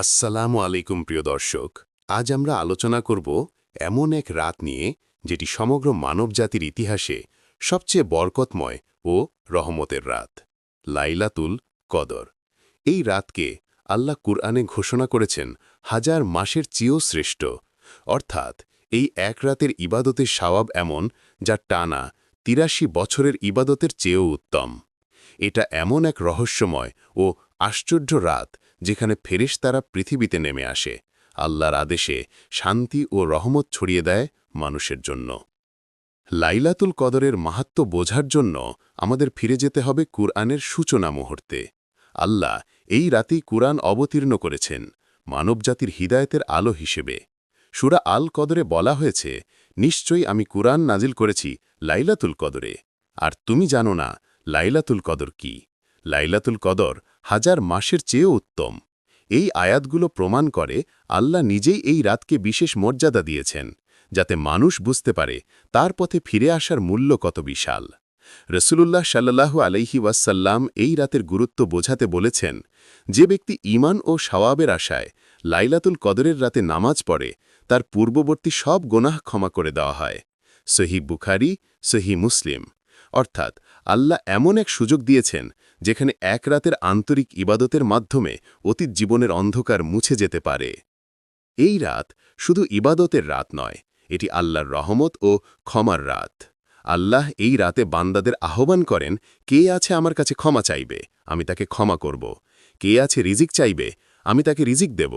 আসসালামু আলাইকুম, প্রিয় দর্শক। আজ আমরা আলোচনা করব এমন এক রাত নিয়ে, যেটি সমগ্র মানবজাতির ইতিহাসে সবচেয়ে বরকতময় ও রহমতের রাত, লাইলাতুল কদর। এই রাতকে আল্লাহ কুরআনে ঘোষণা করেছেন, হাজার মাসের চেয়েও শ্রেষ্ঠ। অর্থাৎ, এই এক রাতের ইবাদতের সওয়াব এমন, যা টানা তিরাশি বছরের ইবাদতের চেয়েও উত্তম। এটা এমন এক রহস্যময় ও আশ্চর্য রাত যেখানে ফেরেশতারা পৃথিবীতে নেমে আসে, আল্লাহর আদেশে শান্তি ও রহমত ছড়িয়ে দেয় মানুষের জন্য। লাইলাতুল কদরের মাহাত্ম বোঝার জন্য আমাদের ফিরে যেতে হবে কুরআনের সূচনা মুহূর্তে। আল্লাহ এই রাতেই কুরআন অবতীর্ণ করেছেন মানবজাতির হিদায়তের আলো হিসেবে। সুরা আল কদরে বলা হয়েছে, নিশ্চয়ই আমি কুরআন নাজিল করেছি লাইলাতুল কদরে। আর তুমি জানো না লাইলাতুল কদর কি। লাইলাতুল কদর হাজার মাসের চেয়েও উত্তম। এই আয়াতগুলো প্রমাণ করে আল্লাহ নিজেই এই রাতকে বিশেষ মর্যাদা দিয়েছেন, যাতে মানুষ বুঝতে পারে তার পথে ফিরে আসার মূল্য কত বিশাল। রসুলুল্লাহ সাল্লাহু আলাইহি ওয়াসাল্লাম এই রাতের গুরুত্ব বোঝাতে বলেছেন, যে ব্যক্তি ইমান ও সওয়াবের আশায় লাইলাতুল কদরের রাতে নামাজ পড়ে, তার পূর্ববর্তী সব গোনাহ ক্ষমা করে দেওয়া হয়। সহি বুখারি সহি মুসলিম। অর্থাৎ আল্লাহ এমন এক সুযোগ দিয়েছেন, যেখানে এক রাতের আন্তরিক ইবাদতের মাধ্যমে অতীত জীবনের অন্ধকার মুছে যেতে পারে। এই রাত শুধু ইবাদতের রাত নয়, এটি আল্লাহর রহমত ও ক্ষমার রাত। আল্লাহ এই রাতে বান্দাদের আহ্বান করেন, কে আছে আমার কাছে ক্ষমা চাইবে? আমি তাকে ক্ষমা করব। কে আছে রিজিক চাইবে? আমি তাকে রিজিক দেব।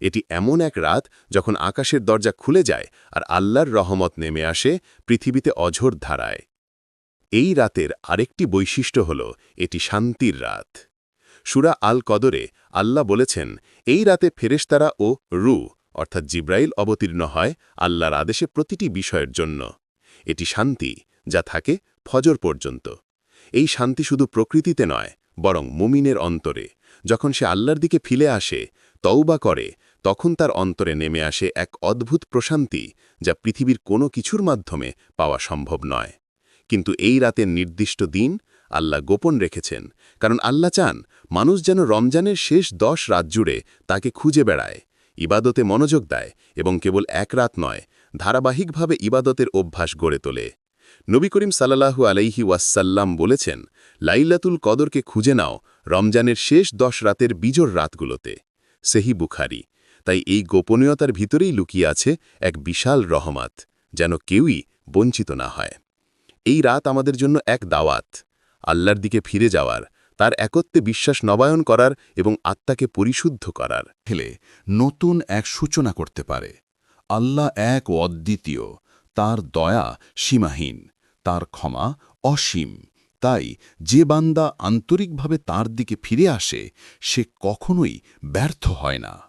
এটি এমন এক রাত যখন আকাশের দরজা খুলে যায় আর আল্লাহর রহমত নেমে আসে পৃথিবীতে অঝোর ধারায়। এই রাতের আরেকটি বৈশিষ্ট্য হল, এটি শান্তির রাত। সুরা আল কদরে আল্লাহ বলেছেন, এই রাতে ফেরেশতারা ও রু, অর্থাৎ জিব্রাইল অবতীর্ণ হয় আল্লাহর আদেশে প্রতিটি বিষয়ের জন্য। এটি শান্তি, যা থাকে ফজর পর্যন্ত। এই শান্তি শুধু প্রকৃতিতে নয়, বরং মুমিনের অন্তরে। যখন সে আল্লাহর দিকে ফিলে আসে, তওবা করে, তখন তার অন্তরে নেমে আসে এক অদ্ভুত প্রশান্তি, যা পৃথিবীর কোনো কিছুর মাধ্যমে পাওয়া সম্ভব নয়। কিন্তু এই রাতের নির্দিষ্ট দিন আল্লাহ গোপন রেখেছেন, কারণ আল্লাহ চান মানুষ যেন রমজানের শেষ দশ রাত জুড়ে তাকে খুঁজে বেড়ায়, ইবাদতে মনোযোগ দেয় এবং কেবল এক রাত নয়, ধারাবাহিকভাবে ইবাদতের অভ্যাস গড়ে তোলে। নবী করিম সাল্লাহু আলাইহি ওয়াসাল্লাম বলেছেন, লাইলাতুল কদরকে খুঁজে নাও রমজানের শেষ দশ রাতের বিজোর রাতগুলোতে। সেহি বুখারি। তাই এই গোপনীয়তার ভিতরেই লুকিয়ে আছে এক বিশাল রহমাত, যেন কেউই বঞ্চিত না হয়। এই রাত আমাদের জন্য এক দাওয়াত, আল্লাহর দিকে ফিরে যাওয়ার, তার একত্বে বিশ্বাস নবায়ন করার এবং আত্মাকে পরিশুদ্ধ করার। হেলে নতুন এক সূচনা করতে পারে। আল্লাহ এক ও অদ্বিতীয়, তার দয়া সীমাহীন, তার ক্ষমা অসীম। তাই যে বান্দা আন্তরিকভাবে তার দিকে ফিরে আসে, সে কখনোই ব্যর্থ হয় না।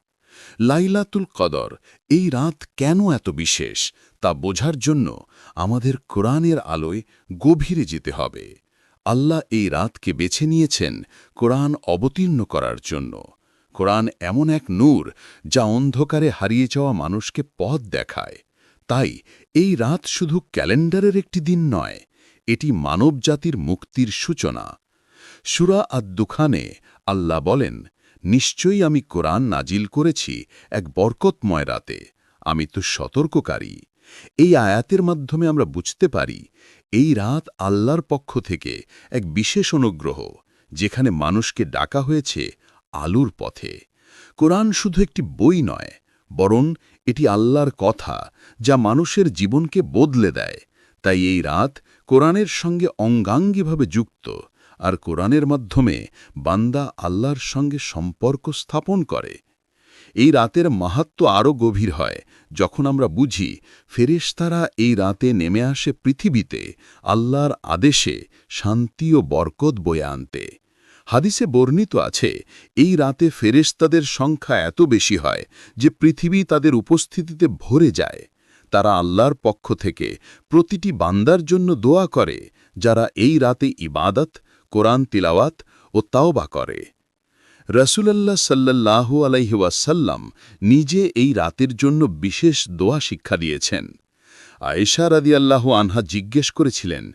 লাইলাতুল কদর, এই রাত কেন এত বিশেষ? তা বোঝার জন্য আমাদের কোরআনের আলোয় গভীরে যেতে হবে। আল্লাহ এই রাতকে বেছে নিয়েছেন কোরআন অবতীর্ণ করার জন্য। কোরআন এমন এক নূর যা অন্ধকারে হারিয়ে যাওয়া মানুষকে পথ দেখায়। তাই এই রাত শুধু ক্যালেন্ডারের একটি দিন নয়, এটি মানবজাতির মুক্তির সূচনা। সুরা আদ্দুখানে আল্লাহ বলেন নিশ্চয়ই আমি কোরআন নাজিল করেছি এক বরকতময় রাতে। আমি তো সতর্ককারী। এই আয়াতের মাধ্যমে আমরা বুঝতে পারি, এই রাত আল্লাহর পক্ষ থেকে এক বিশেষ অনুগ্রহ, যেখানে মানুষকে ডাকা হয়েছে আলুর পথে। কোরআন শুধু একটি বই নয়, বরং এটি আল্লাহর কথা, যা মানুষের জীবনকে বদলে দেয়। তাই এই রাত কোরআনের সঙ্গে অঙ্গাঙ্গিভাবে যুক্ত আর কোরআনের মাধ্যমে বান্দা আল্লাহর সঙ্গে সম্পর্ক স্থাপন করে। এই রাতের মাহাত্ম আরও গভীর হয়, যখন আমরা বুঝি ফেরেশতারা এই রাতে নেমে আসে পৃথিবীতে আল্লাহর আদেশে শান্তি ও বরকত বয়ে আনতে। হাদিসে বর্ণিত আছে, এই রাতে ফেরেশতাদের সংখ্যা এত বেশি হয় যে পৃথিবী তাদের উপস্থিতিতে ভরে যায়। তারা আল্লাহর পক্ষ থেকে প্রতিটি বান্দার জন্য দোয়া করে, যারা এই রাতে ইবাদত কোরআন তিলাওয়াত ও তাওবা করে। রসুলাল্লাহ সাল্লাহ আলাইহাসাল্লাম নিজে এই রাতের জন্য বিশেষ দোয়া শিক্ষা দিয়েছেন। আয়েশা রাদিয়াল্লাহ আনহা জিজ্ঞেস করেছিলেন,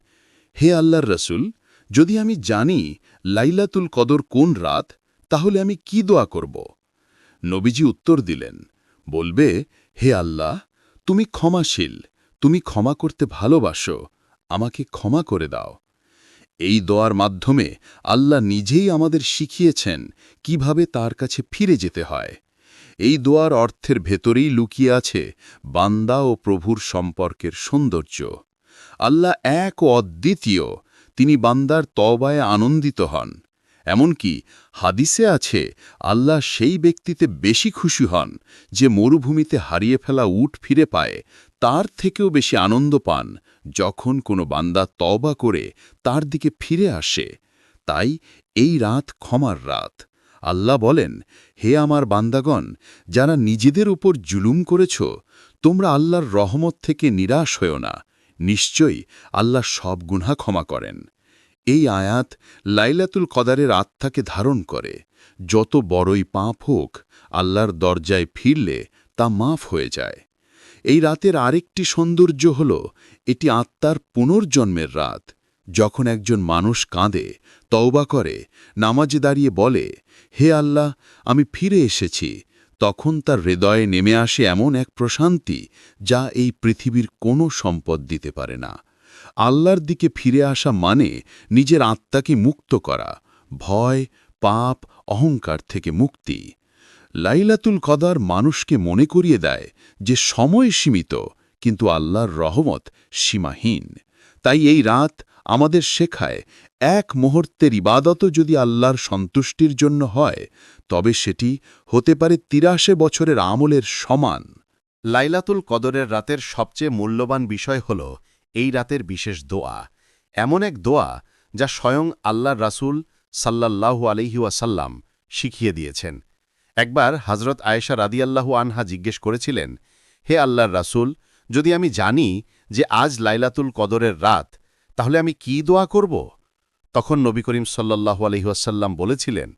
হে আল্লাহর রসুল, যদি আমি জানি লাইলাতুল কদর কোন রাত, তাহলে আমি কি দোয়া করব? নবীজি উত্তর দিলেন, বলবে, হে আল্লাহ, তুমি ক্ষমাশীল, তুমি ক্ষমা করতে ভালোবাসো, আমাকে ক্ষমা করে দাও। এই দোয়ার মাধ্যমে আল্লাহ নিজেই আমাদের শিখিয়েছেন কীভাবে তার কাছে ফিরে যেতে হয়। এই দোয়ার অর্থের ভেতরেই লুকিয়ে আছে বান্দা ও প্রভুর সম্পর্কের সৌন্দর্য। আল্লাহ এক ও অদ্বিতীয়, তিনি বান্দার তবায় আনন্দিত হন। এমনকি হাদিসে আছে, আল্লাহ সেই ব্যক্তিতে বেশি খুশি হন যে মরুভূমিতে হারিয়ে ফেলা উট ফিরে পায় তার থেকেও বেশি আনন্দ পান যখন কোনো বান্দা তবা করে তার দিকে ফিরে আসে। তাই এই রাত ক্ষমার রাত। আল্লাহ বলেন, হে আমার বান্দাগণ, যারা নিজেদের উপর জুলুম করেছ, তোমরা আল্লাহর রহমত থেকে নিরাশ হও না। নিশ্চয়ই আল্লাহ সব গুণা ক্ষমা করেন। এই আয়াত লাইলাতুল কদারের আত্মাকে ধারণ করে। যত বড়ই পাপ হোক, আল্লাহর দরজায় ফিরলে তা মাফ হয়ে যায়। এই রাতের আরেকটি সৌন্দর্য হল, এটি আত্মার পুনর্জন্মের রাত। যখন একজন মানুষ কাঁদে, তওবা করে, নামাজে দাঁড়িয়ে বলে, হে আল্লাহ, আমি ফিরে এসেছি। তখন তার হৃদয়ে নেমে আসে এমন এক প্রশান্তি যা এই পৃথিবীর কোনো সম্পদ দিতে পারে না। আল্লাহর দিকে ফিরে আসা মানে নিজের আত্মাকে মুক্ত করা, ভয়, পাপ, অহংকার থেকে মুক্তি। লাইলাতুল কদার মানুষকে মনে করিয়ে দেয় যে সময় সীমিত, কিন্তু আল্লাহর রহমত সীমাহীন। তাই এই রাত আমাদের শেখায় এক মুহূর্তের ইবাদত যদি আল্লাহর সন্তুষ্টির জন্য হয়, তবে সেটি হতে পারে তিরাশে বছরের আমলের সমান। লাইলাতুল কদরের রাতের সবচেয়ে মূল্যবান বিষয় হল এই রাতের বিশেষ দোয়া। এমন এক দোয়া যা স্বয়ং আল্লাহর রাসূল সাল্লাল্লাহু আলহি ওয়াসাল্লাম শিখিয়ে দিয়েছেন। একবার হজরত আয়েশা রাদিয়াল্লাহু আনহা জিজ্ঞেস করেছিলেন, হে আল্লাহর রাসূল, যদি আমি জানি যে আজ লাইলাতুল কদরের রাত, তাহলে আমি কি দোয়া করব? তখন নবী করিম সাল্লাল্লাহু আলহি ওয়াসাল্লাম বলেছিলেন,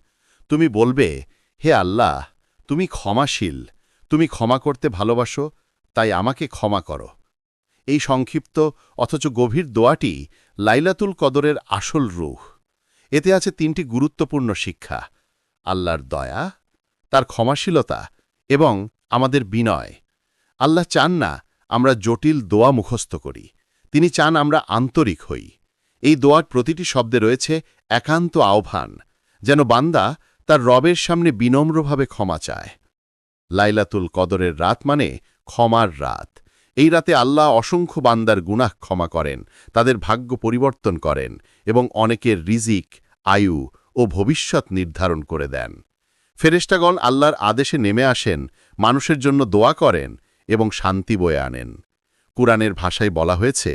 তুমি বলবে, হে আল্লাহ, তুমি ক্ষমাশীল, তুমি ক্ষমা করতে ভালোবাসো, তাই আমাকে ক্ষমা করো এই সংক্ষিপ্ত অথচ গভীর দোয়াটি লাইলাতুল কদরের আসল রূহ। এতে আছে তিনটি গুরুত্বপূর্ণ শিক্ষা, আল্লাহর দয়া তার ক্ষমাশীলতা এবং আমাদের বিনয়। আল্লাহ চান না আমরা জটিল দোয়া মুখস্থ করি। তিনি চান আমরা আন্তরিক হই। এই দোয়ার প্রতিটি শব্দে রয়েছে একান্ত আহ্বান, যেন বান্দা তার রবের সামনে বিনম্রভাবে ক্ষমা চায়। লাইলাতুল কদরের রাত মানে ক্ষমার রাত। এই রাতে আল্লাহ অসংখ্য বান্দার গুনাহ ক্ষমা করেন, তাদের ভাগ্য পরিবর্তন করেন এবং অনেকের রিজিক, আয়ু ও ভবিষ্যৎ নির্ধারণ করে দেন। ফেরেস্টাগণ আল্লাহর আদেশে নেমে আসেন, মানুষের জন্য দোয়া করেন এবং শান্তি বয়ে আনেন। কুরআনের ভাষায় বলা হয়েছে,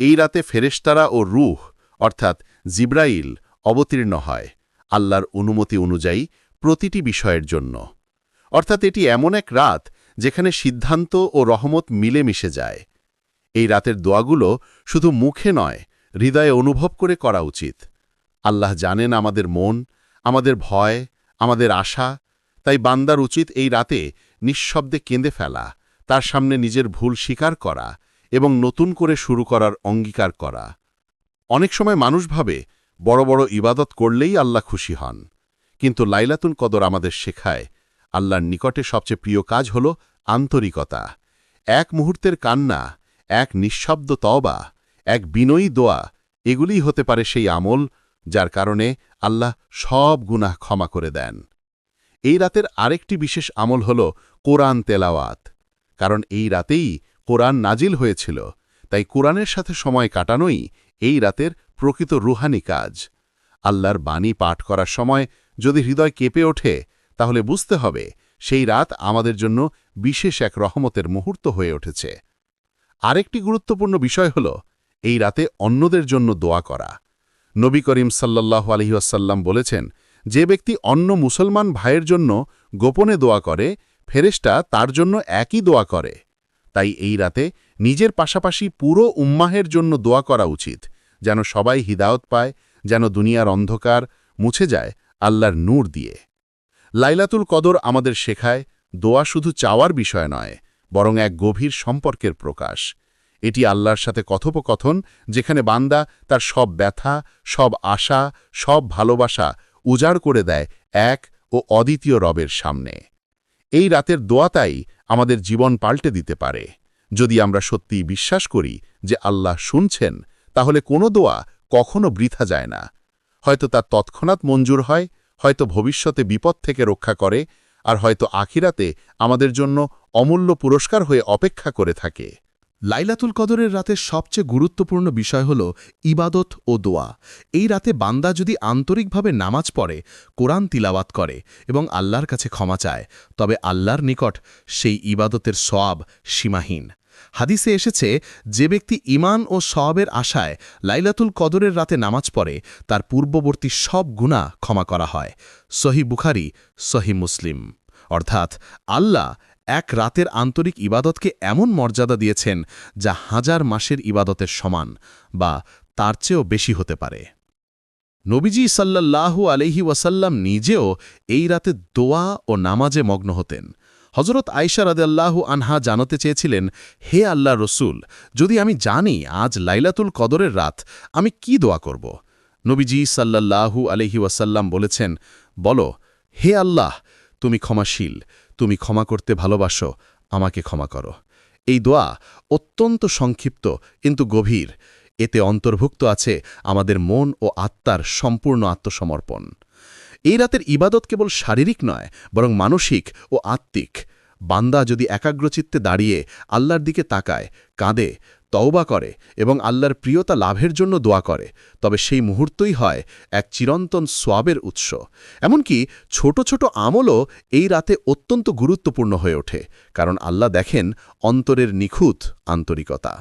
এই রাতে ফেরেশতারা ও রুহ, অর্থাৎ জিব্রাইল, অবতীর্ণ হয় আল্লাহর অনুমতি অনুযায়ী প্রতিটি বিষয়ের জন্য। অর্থাৎ এটি এমন এক রাত যেখানে সিদ্ধান্ত ও রহমত মিলে মিশে যায়। এই রাতের দোয়াগুলো শুধু মুখে নয়, হৃদয়ে অনুভব করে করা উচিত। আল্লাহ জানেন আমাদের মন, আমাদের ভয় আমাদের আশা, তাই বান্দার উচিত এই রাতে নিঃশব্দে কেঁদে ফেলা, তার সামনে নিজের ভুল স্বীকার করা এবং নতুন করে শুরু করার অঙ্গীকার করা। অনেক সময় মানুষ ভাবে, বড় বড় ইবাদত করলেই আল্লাহ খুশি হন। কিন্তু লাইলাতুল কদর আমাদের শেখায়, আল্লাহর নিকটে সবচেয়ে প্রিয় কাজ হল আন্তরিকতা। এক মুহূর্তের কান্না, এক নিঃশব্দ তওবা, এক বিনয়ী দোয়া, এগুলিই হতে পারে সেই আমল যার কারণে আল্লাহ সব গুনাহ ক্ষমা করে দেন। এই রাতের আরেকটি বিশেষ আমল হল কোরআন তেলাওয়াত। কারণ এই রাতেই কোরআন নাজিল হয়েছিল, তাই কোরআনের সাথে সময় কাটানোই এই রাতের প্রকৃত রুহানি কাজ। আল্লাহর বাণী পাঠ করার সময় যদি হৃদয় কেঁপে ওঠে, তাহলে বুঝতে হবে সেই রাত আমাদের জন্য বিশেষ এক রহমতের মুহূর্ত হয়ে উঠেছে। আরেকটি গুরুত্বপূর্ণ বিষয় হল, এই রাতে অন্যদের জন্য দোয়া করা। নবী করিম সাল্লাহ আলহিউসাল্লাম বলেছেন, যে ব্যক্তি অন্য মুসলমান ভাইয়ের জন্য গোপনে দোয়া করে ফেরেশটা তার জন্য একই দোয়া করে। তাই এই রাতে নিজের পাশাপাশি পুরো উম্মাহের জন্য দোয়া করা উচিত, যেন সবাই হিদায়ত পায়, যেন দুনিয়ার অন্ধকার মুছে যায় আল্লাহর নূর দিয়ে। লাইলাতুল কদর আমাদের শেখায়, দোয়া শুধু চাওয়ার বিষয় নয়, বরং এক গভীর সম্পর্কের প্রকাশ। এটি আল্লাহর সাথে কথোপকথন, যেখানে বান্দা তার সব ব্যথা, সব আশা, সব ভালোবাসা উজাড় করে দেয় এক ও অদ্বিতীয় রবের সামনে। এই রাতের দোয়াতাই আমাদের জীবন পাল্টে দিতে পারে। যদি আমরা সত্যিই বিশ্বাস করি যে আল্লাহ শুনছেন, তাহলে কোনো দোয়া কখনো বৃথা যায় না। হয়তো তার তৎক্ষণাৎ মঞ্জুর হয়, হয়তো ভবিষ্যতে বিপদ থেকে রক্ষা করে, আর হয়তো আখিরাতে আমাদের জন্য অমূল্য পুরস্কার হয়ে অপেক্ষা করে থাকে। লাইলাতুল কদরের রাতের সবচেয়ে গুরুত্বপূর্ণ বিষয় হল ইবাদত ও দোয়া। এই রাতে বান্দা যদি আন্তরিকভাবে নামাজ পড়ে, কোরআন তিলাওয়াত করে এবং আল্লাহর কাছে ক্ষমা চায়, তবে আল্লাহর নিকট সেই ইবাদতের সওয়াব সীমাহীন। হাদিসে এসেছে, যে ব্যক্তি ইমান ও সওয়াবের আশায় লাইলাতুল কদরের রাতে নামাজ পড়ে, তার পূর্ববর্তী সব গুণা ক্ষমা করা হয়। সহি বুখারি সহি মুসলিম। অর্থাৎ আল্লাহ এক রাতের আন্তরিক ইবাদতকে এমন মর্যাদা দিয়েছেন যা হাজার মাসের ইবাদতের সমান বা তার চেয়েও বেশি হতে পারে। নবীজি সাল্লাল্লাহু আলহি ওয়াসাল্লাম নিজেও এই রাতে দোয়া ও নামাজে মগ্ন হতেন। হজরত আয়সা রাদেল্লাহু আনহা জানাতে চেয়েছিলেন, হে আল্লাহ রসুল, যদি আমি জানি আজ লাইলাতুল কদরের রাত, আমি কি দোয়া করব? নবীজি সাল্লাল্লাহু আলহি ওয়াসাল্লাম বলেছেন, বলো, হে আল্লাহ, তুমি ক্ষমাশীল তুমি ক্ষমা করতে ভালোবাসো, আমাকে ক্ষমা করো। এই দোয়া অত্যন্ত সংক্ষিপ্ত, কিন্তু গভীর। এতে অন্তর্ভুক্ত আছে আমাদের মন ও আত্মার সম্পূর্ণ আত্মসমর্পণ। এই রাতের ইবাদত কেবল শারীরিক নয়, বরং মানসিক ও আত্মিক। বান্দা যদি একাগ্রচিত্তে দাঁড়িয়ে আল্লাহর দিকে তাকায়, কাঁদে তওবা করে এবং আল্লাহর প্রিয়তা লাভের জন্য দোয়া করে, তবে সেই মুহূর্তই হয় এক চিরন্তন সোয়াবের উৎস। এমনকি ছোট ছোট আমলও এই রাতে অত্যন্ত গুরুত্বপূর্ণ হয়ে ওঠে, কারণ আল্লাহ দেখেন অন্তরের নিখুঁত আন্তরিকতা।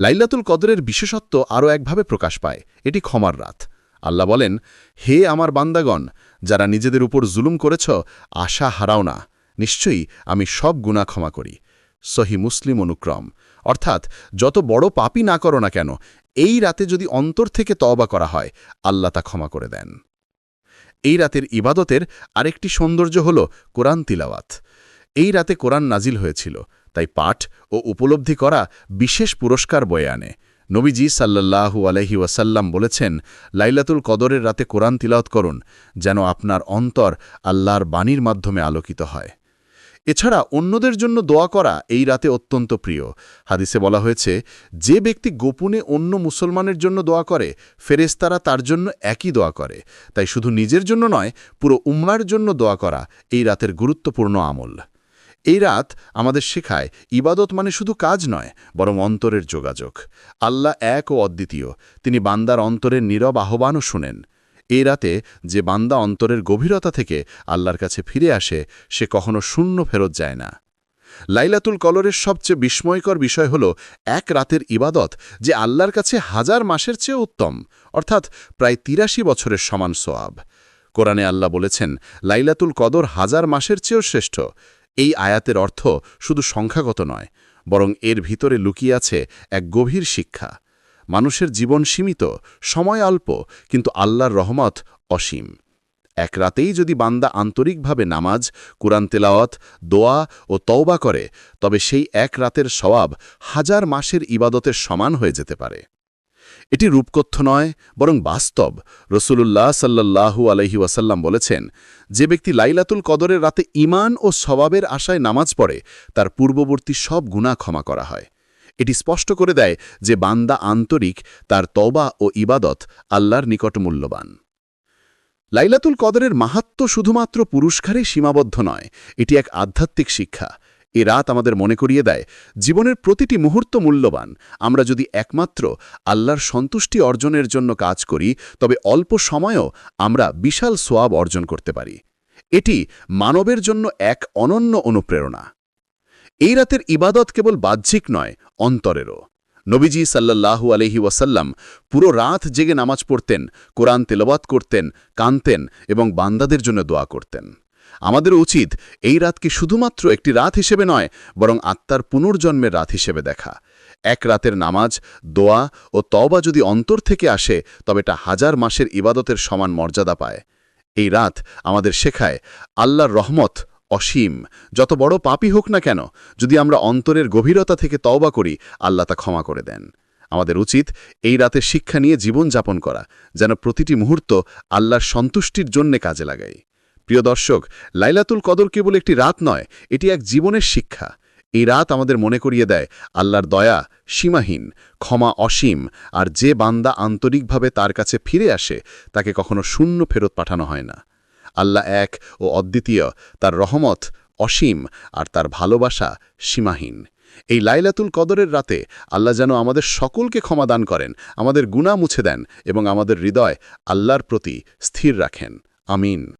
লাইলাতুল কদরের বিশেষত্ব আরও একভাবে প্রকাশ পায়, এটি ক্ষমার রাত। আল্লাহ বলেন, হে আমার বান্দাগণ, যারা নিজেদের উপর জুলুম করেছ, আশা হারাও না। নিশ্চয়ই আমি সব গুণা ক্ষমা করি। সহি মুসলিম অনুক্রম। অর্থাৎ যত বড় পাপই না করো না কেন, এই রাতে যদি অন্তর থেকে তওবা করা হয়, আল্লাহ তা ক্ষমা করে দেন। এই রাতের ইবাদতের আরেকটি সৌন্দর্য হল কোরআন তিলাওয়াত। এই রাতে কোরআন নাজিল হয়েছিল, তাই পাঠ ও উপলব্ধি করা বিশেষ পুরস্কার বয়ে আনে। নবীজি সাল্লাল্লাহু আলহি ওয়াসাল্লাম বলেছেন, লাইলাতুল কদরের রাতে কোরআন তিলাওয়াত করুন, যেন আপনার অন্তর আল্লাহর বাণীর মাধ্যমে আলোকিত হয়। এছাড়া অন্যদের জন্য দোয়া করা এই রাতে অত্যন্ত প্রিয়। হাদিসে বলা হয়েছে, যে ব্যক্তি গোপনে অন্য মুসলমানের জন্য দোয়া করে ফেরেস্তারা তার জন্য একই দোয়া করে। তাই শুধু নিজের জন্য নয়, পুরো উমরার জন্য দোয়া করা এই রাতের গুরুত্বপূর্ণ আমল। এই রাত আমাদের শেখায়, ইবাদত মানে শুধু কাজ নয়, বরং অন্তরের যোগাযোগ। আল্লাহ এক ও অদ্বিতীয়। তিনি বান্দার অন্তরের নীরব আহ্বানও শুনেন। এই রাতে যে বান্দা অন্তরের গভীরতা থেকে আল্লাহর কাছে ফিরে আসে, সে কখনো শূন্য ফেরত যায় না। লাইলাতুল কলরের সবচেয়ে বিস্ময়কর বিষয় হল এক রাতের ইবাদত যে আল্লাহর কাছে হাজার মাসের চেয়ে উত্তম, অর্থাৎ প্রায় তিরাশি বছরের সমান সোয়াব। কোরআনে আল্লাহ বলেছেন, লাইলাতুল কদর হাজার মাসের চেয়েও শ্রেষ্ঠ। এই আয়াতের অর্থ শুধু সংখ্যাগত নয়, বরং এর ভিতরে লুকিয়ে আছে এক গভীর শিক্ষা। মানুষের জীবন সীমিত, সময় অল্প, কিন্তু আল্লাহর রহমত অসীম। এক রাতেই যদি বান্দা আন্তরিকভাবে নামাজ, কুরআন তেলাওয়াত, দোয়া ও তওবা করে, তবে সেই এক রাতের সওয়াব হাজার মাসের ইবাদতের সমান হয়ে যেতে পারে। এটি রূপকথ্য নয়, বরং বাস্তব। রসুলুল্লাহ সাল্লাহু আলহি ওয়াসাল্লাম বলেছেন, যে ব্যক্তি লাইলাতুল কদরের রাতে ইমান ও স্বভাবের আশায় নামাজ পড়ে, তার পূর্ববর্তী সব গুণা ক্ষমা করা হয়। এটি স্পষ্ট করে দেয় যে বান্দা আন্তরিক, তার তবা ও ইবাদত আল্লাহর নিকট মূল্যবান। লাইলাতুল কদরের মাহাত্ম শুধুমাত্র পুরস্কারে সীমাবদ্ধ নয়, এটি এক আধ্যাত্মিক শিক্ষা। এ রাত আমাদের মনে করিয়ে দেয়, জীবনের প্রতিটি মুহূর্ত মূল্যবান, আমরা যদি একমাত্র আল্লাহর সন্তুষ্টি অর্জনের জন্য কাজ করি, তবে অল্প সময়েও আমরা বিশাল সোয়াব অর্জন করতে পারি। এটি মানবের জন্য এক অনন্য অনুপ্রেরণা। এই রাতের ইবাদত কেবল বাহ্যিক নয়, অন্তরেরও। নবীজি সাল্লাল্লাহু আলহি ওয়াসাল্লাম পুরো রাত জেগে নামাজ পড়তেন, কোরআন তেলবাত করতেন কানতেন এবং বান্দাদের জন্য দোয়া করতেন। আমাদের উচিত এই রাতকে শুধুমাত্র একটি রাত হিসেবে নয়, বরং আত্মার পুনর্জন্মের রাত হিসেবে দেখা। এক রাতের নামাজ, দোয়া ও তওবা যদি অন্তর থেকে আসে, তবে এটা হাজার মাসের ইবাদতের সমান মর্যাদা পায়। এই রাত আমাদের শেখায়, আল্লাহর রহমত অসীম। যত বড় পাপই হোক না কেন, যদি আমরা অন্তরের গভীরতা থেকে তওবা করি, আল্লাহ তা ক্ষমা করে দেন। আমাদের উচিত এই রাতের শিক্ষা নিয়ে জীবন যাপন করা, যেন প্রতিটি মুহূর্ত আল্লাহর সন্তুষ্টির জন্যে কাজে লাগাই প্রিয় দর্শক, লাইলাতুল কদর কেবল একটি রাত নয়, এটি এক জীবনের শিক্ষা। এই রাত আমাদের মনে করিয়ে দেয়, আল্লাহর দয়া সীমাহীন, ক্ষমা অসীম, আর যে বান্দা আন্তরিকভাবে তার কাছে ফিরে আসে, তাকে কখনো শূন্য ফেরত পাঠানো হয় না। আল্লাহ এক ও অদ্বিতীয়, তার রহমত অসীম আর তার ভালোবাসা সীমাহীন। এই লাইলাতুল কদরের রাতে আল্লাহ যেন আমাদের সকলকে ক্ষমা দান করেন, আমাদের গুণা মুছে দেন এবং আমাদের হৃদয় আল্লাহর প্রতি স্থির রাখেন। আমিন।